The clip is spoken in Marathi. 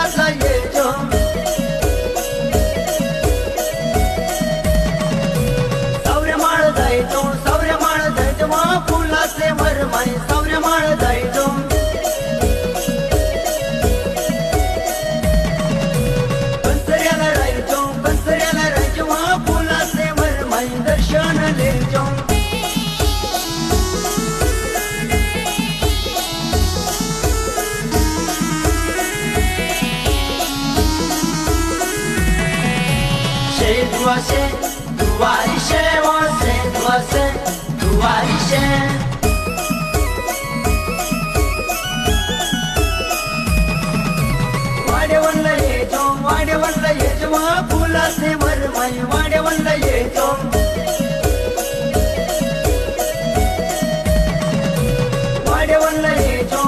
फुलाचा येतो सौर्यमाळ जायचो सौर्यमाळ जायचो फुलाचे मरमाई सौर्यमाळ जायचो कंसऱ्याला você, do Arixé, você, você, do Arixé. वाड्यावरला येतो वाड्यावरला येतो फुलाचे वरमाई वाड्यावरला येतो वाड्यावरला येतो